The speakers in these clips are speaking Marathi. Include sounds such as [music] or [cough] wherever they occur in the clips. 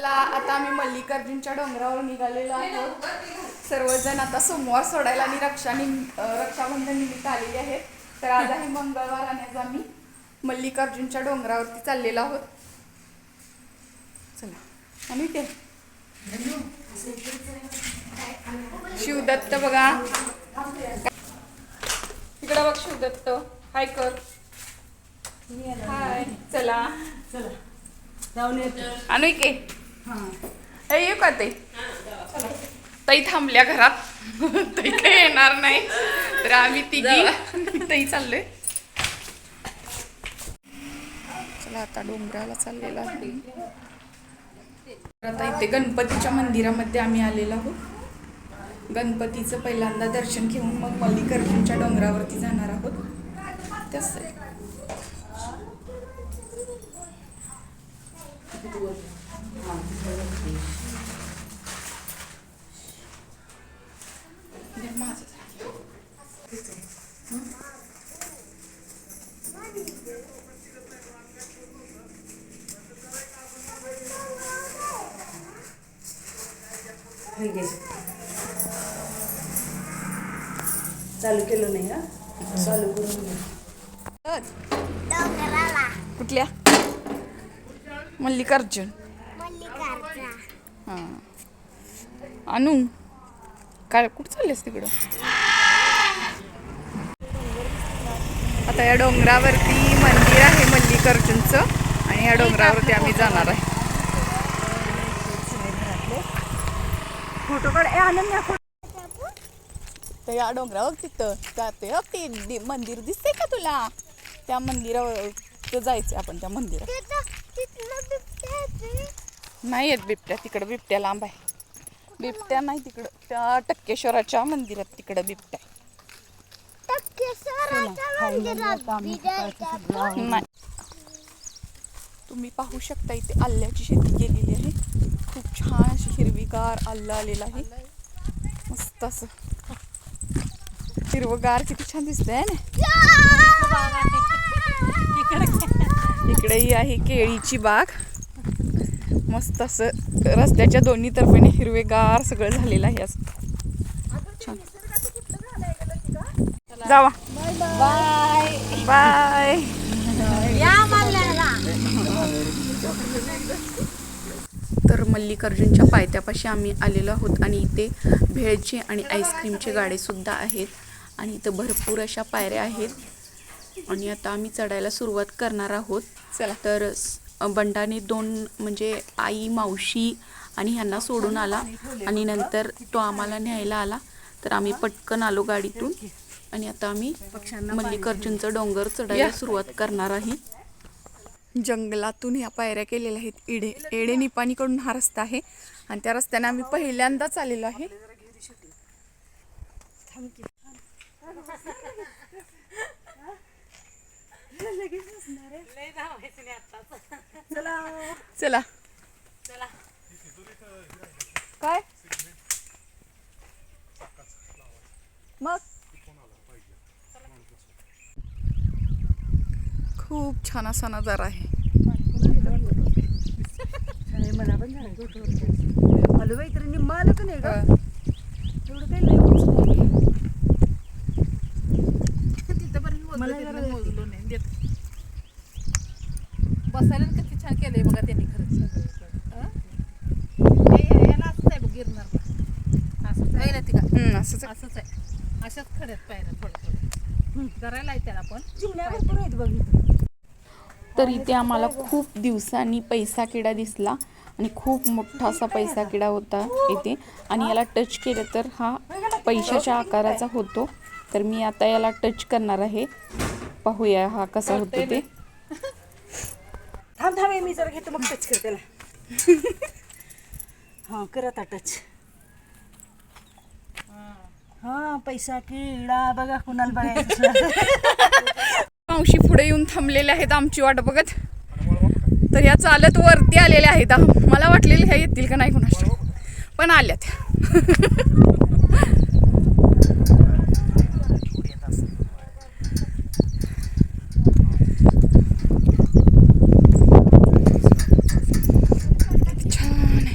चला आता आम्ही मल्लिकार्जुनच्या डोंगरावर निघालेलो आहोत. सर्वजण आता सोमवार सोडायला आणि रक्षा रक्षाबंधन निमित्त आलेले आहेत. तर आज आहे मंगळवार आणि आज आम्ही मल्लिकार्जुनच्या डोंगरावरती चाललेलो आहोत. चला आणि ते. शिवदत्त बघा. इकडं बघ शिवदत्त. हाय कर. हाय. चला. चला. जाऊन येतो. आणू के येऊ का ते ताई थांबल्या घरात. ताई काही येणार नाही. तर आम्ही तिघी ताई चाललोय. चला आता डोंगराला चाललेलो. आहे आता इथे गणपतीच्या मंदिरामध्ये आम्ही आलेलो आहोत. गणपतीचं पहिल्यांदा दर्शन घेऊन मग मल्लिकार्जुनच्या डोंगरावरती जाणार आहोत. तसं आहे. हे माझं झालं. हे घे चालू केलं नाही हा? चालू करून कुठल्या? मल्लिकार्जुन. मल्लिकार्जुन. हां. आणू काय कुठं चाललेस तिकडं? आता या डोंगरावरती मंदिर आहे मल्लिकार्जुनचं आणि या डोंगरावरती आम्ही जाणार आहे. फोटो काढ तर या डोंगरावर तिथं जाते. ते मंदिर दिसते का तुला? त्या मंदिरावर जायचं आपण त्या मंदिरात तिथं तिथलं बिबट्या येतोय. नाही येत बिबट्या तिकडं बिबट्या लांब आहे. बिबट्या नाही तिकडं त्या टक्केश्वराच्या मंदिरात तिकडं बिबट्या नाही. तुम्ही पाहू शकता इथे आल्याची शेती केलेली आहे. खूप छान अशी हिरवीगार आल्लं आलेलं आहे. मस्त असं. हिरवगार किती छान दिसतंय ना? इकडेही आहे केळीची बाग. मस्त असं रस्त्याच्या दोन्ही तर्फेने हिरवेगार सगळं झालेलं आहे असं छान. जावा. बाय. बाय तर मल्लिकार्जुनच्या पायथ्यापाशी आम्ही आलेलो आहोत आणि इथे भेळचे आणि आईस्क्रीमचे गाडे सुद्धा आहेत आणि इथं भरपूर अशा पायऱ्या आहेत. आणि आता आम्ही चढायला सुरुवात करणार आहोत. चला. तर बंडाने दोन म्हणजे आई मावशी आणि ह्यांना सोडून आला. आणि नंतर तो आम्हाला न्यायला आला. तर आम्ही पटकन आलो गाडीतून. आणि आता आम्ही मल्लिकार्जुनचं डोंगर चढायला सुरुवात करणार आहे. जंगलातून ह्या पायऱ्या केलेल्या आहेत. इडे एडे निपाणीकडून हा रस्ता आहे. आणि त्या रस्त्याने आम्ही पहिल्यांदाच आलेलो आहे. चला. काय? मग? खूप छान असा नजारा आहे. मला पण झालं आलो बाई तर निम्मा आलं का नाही अ, ग एवढं काही लय उंच नाही. नाही. देत. बसायला किती छान केलंय बघा त्यांनी खरंच. याला असंच आहे बघ गिरणार असंच आहे. ना असंच आहे. असंच आहे. अशाच खड्यात पायऱ्या थोडं थोडं. करायला आहे त्याला पण. चिमण्या भरपूर आहेत बघ इथं. तर इथे आम्हाला खूप दिवसांनी पैसा किडा दिसला आणि खूप मोठा असा पैसा किडा होता इथे. आणि याला टच केलं तर हा पैशाच्या आकाराचा होतो. तर मी आता याला टच करणार आहे. पाहूया हा कसा होतो ते. [laughs] थांब थांब मी जरा घेतो मग टच कर त्याला. [laughs] हा कर आता टच हा पैसा किडा बघा कुणाला बघायचं. [laughs] मावशी पुढे येऊन थांबलेले आहेत आमची वाट बघत. तर या चालत वरती आलेल्या आहेत. मला वाटलेलं ह्या येतील का नाही कुणाच्या पण आल्यात छान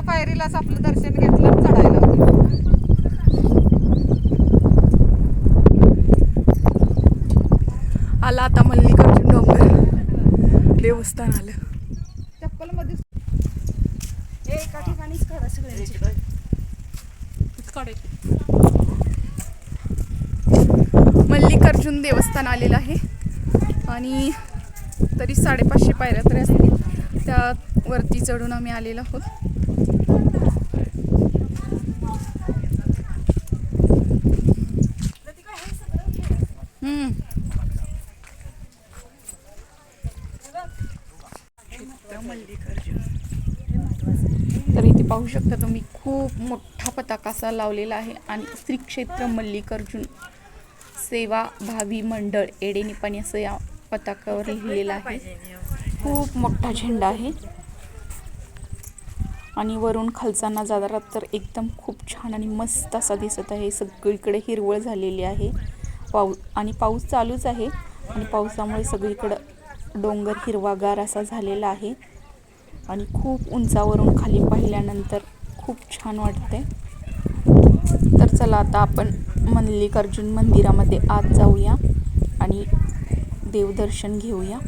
पायरीलाच आपलं दर्शन घेतलं आणि चढायला लागलो. आला आता मल्लिकार्जुन डोंगर देवस्थान आलं. चप्पलमध्ये हे एका ठिकाणीच सगळ्यांची. मल्लिकार्जुन देवस्थान आलेलं आहे. आणि तरी साडेपाचशे पायऱ्या तरी असतील. त्या वरती चढून आम्ही आलेलो आहोत. हम्म. इथं मल्लिकार्जुन तर इथे पाहू शकता तुम्ही खूप मोठा पताका असा लावलेला आहे आणि श्री क्षेत्र मल्लिकार्जुन सेवा भावी मंडळ एडे निपाणी असं या पताकावर लिहिलेलं आहे. खूप मोठा झेंडा आहे. आणि वरून खालचा नजारा तर एकदम खूप छान आणि मस्त असा दिसत आहे. सगळीकडे हिरवळ झालेली आहे. पाऊस आणि पाऊस चालूच आहे. आणि पावसामुळे सगळीकडं डोंगर हिरवागार असा झालेला आहे. आणि खूप उंचावरून खाली पाहिल्यानंतर खूप छान वाटते तर चला आता आपण मल्लिकार्जुन मंदिरामध्ये आत जाऊया आणि देवदर्शन घेऊया.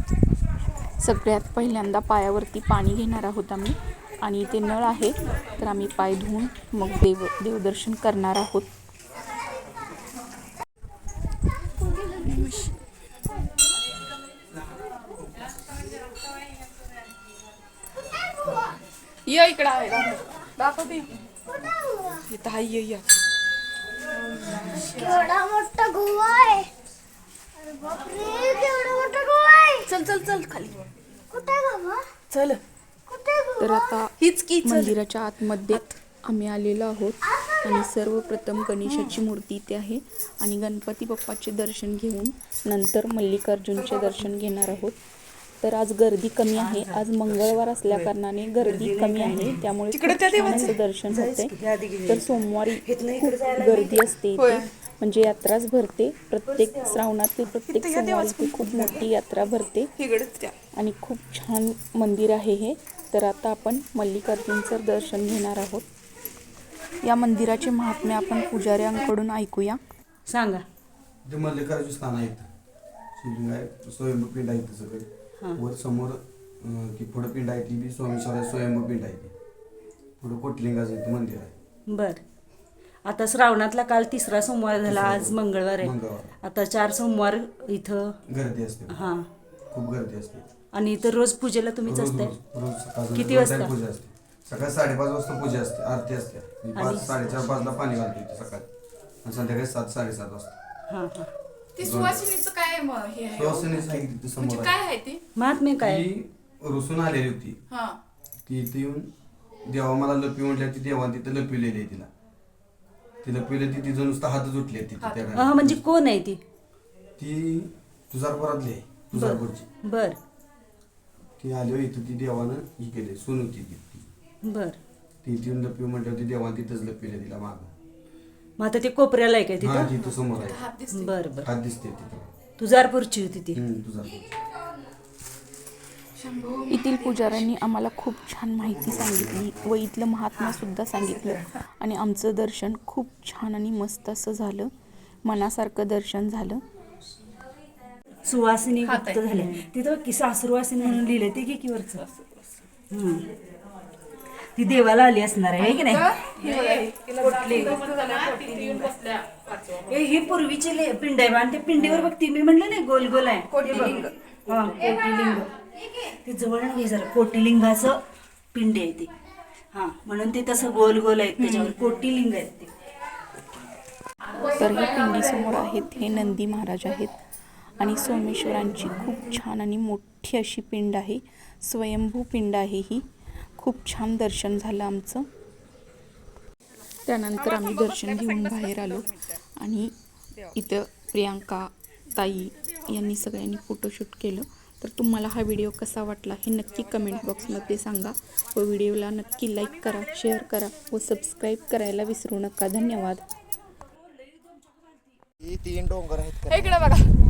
सगळ्यात पहिल्यांदा पायावरती पाणी घेणार आहोत आम्ही. आणि ते नळ आहे तर आम्ही पाय धुवून मग देव देवदर्शन करणार आहोत. या इकडं आहे दाखवते. इथं हाय ये या. केवढा मोठा गोवा आहे. अरे बापरे केवढा मोठा गोवा आहे. चल चल चल खाली. कुठे गोवा? चल. कुठे गोवा? तर आता हीच की मंदिराच्या आतमध्ये आम्ही आलेलो आहोत. आणि सर्वप्रथम गणेशाची मूर्ती इथे आहे. आणि गणपती बाप्पाचे दर्शन घेऊन नंतर मल्लिकार्जुनचे दर्शन घेणार आहोत. तर आज गर्दी कमी आहे. आज मंगळवार असल्या कारणाने गर्दी कमी आहे. त्यामुळे खूप छान असं दर्शन होते तर सोमवारी खूप गर्दी असते म्हणजे यात्राच भरते. प्रत्येक श्रावणातील प्रत्येक सोमवारी खूप मोठी यात्रा भरते. आणि खूप छान मंदिर आहे हे. तर आता आपण मल्लिकार्जुनचं दर्शन घेणार आहोत. या मंदिराचे महात्म्य आपण पुजाऱ्यांकडून ऐकूया. सांगा. मल्लिकार्जुन स्थान शिवलिंग आहे. स्वयंभू पिंड आहे सगळे. वर समोर अं, की पुढं पिंड आहे ती बी सोमेश्वर स्वयंभू पिंड आहे ती. पुढं कोटलिंगाचं इथं मंदिर आहे. बर. आता श्रावणातला काल तिसरा सोमवार झाला आज मंगळवार आहे. मंगळवार. आता चार सोमवार इथं गर्दी असते. हा. खूप गर्दी असते. आणि इथं रोज पूजेला तुम्हीच रोज असताय? रोज रोज सकाळचं किती रोज वाजता? पूजा असते. सकाळी साडेपाच वाजता पूजा असते आरती असते. आणि- पाच साडेचार पाचला पाणी घालतो इथे सकाळी. आणि संध्याकाळी सात साडेसात वाजता. हा हा. ते सुवासिनीचं काय म- हे आहे सुवासिनीच आहे तिथे समोर म्हणजे काय आहे ते? महात्म्य काय? ती रुसून आलेली होती. हा. ती इथे येऊन देवा मला लपी म्हटल्या ती देवा तिथे लपविलेली आहे तिला. ती लपविली ती तिचं नुसतं हातच उठले तिथे त्या. म्हणजे कोण आहे ती? ती तुझारपुरातली आहे तुझारपूरची. बर. ती आली होती इथं ती देवानं ही केली सून होती ती. ती. बर. ती इथे येऊन लपवी म्हटल्यावर ती देवा तिथंच लपविले तिला माग. मग आता ते कोपऱ्याला आहे काय हा तिथं? तिथं समोर आहे. हात दिसते बर बर. हात दिसते तिथं. तुझारपूरची होती ती. हम्म, येथील पुजाऱ्यांनी आम्हाला खूप छान माहिती सांगितली व इथलं महात्मा सुद्धा सांगितलं. आणि आमचं दर्शन खूप छान आणि मस्त असं झालं. मनासारखं दर्शन झालं. सुवासिनी गुप्त तिथं की सासुरवासिनी म्हणून लिहिले ते की किवरच? ती देवाला आली असणार आहे है की नाही? ही पूर्वीची ले- पिंड आहे आणि त्या पिंडीवर बघ ती मी म्हणलं नाही गोल गोल आहे ते. हा कोटिलिंग ते जवळ घे जरा कोटिलिंगाचं पिंड आहे ते. हा म्हणून ते तसं गोल गोल आहे त्याच्यावर कोटिलिंग आहेत ते. तर हे पिंडीसमोर आहेत हे नंदी महाराज आहेत. आणि सोमेश्वरांची खूप छान आणि मोठी अशी पिंड आहे. स्वयंभू पिंड आहे ही. खूप छान दर्शन झालं आमचं. त्यानंतर आम्ही दर्शन घेऊन बाहेर आलो. आणि इथं प्रियांका ताई यांनी सगळ्यांनी फोटोशूट केलं. तर तुम्हाला हा व्हिडिओ कसा वाटला हे नक्की कमेंट बॉक्समध्ये सांगा. व व्हिडिओला नक्की लाईक करा शेअर करा व सबस्क्राईब करायला विसरू नका. धन्यवाद. ही तीन डोंगर आहेत इकडे बघा.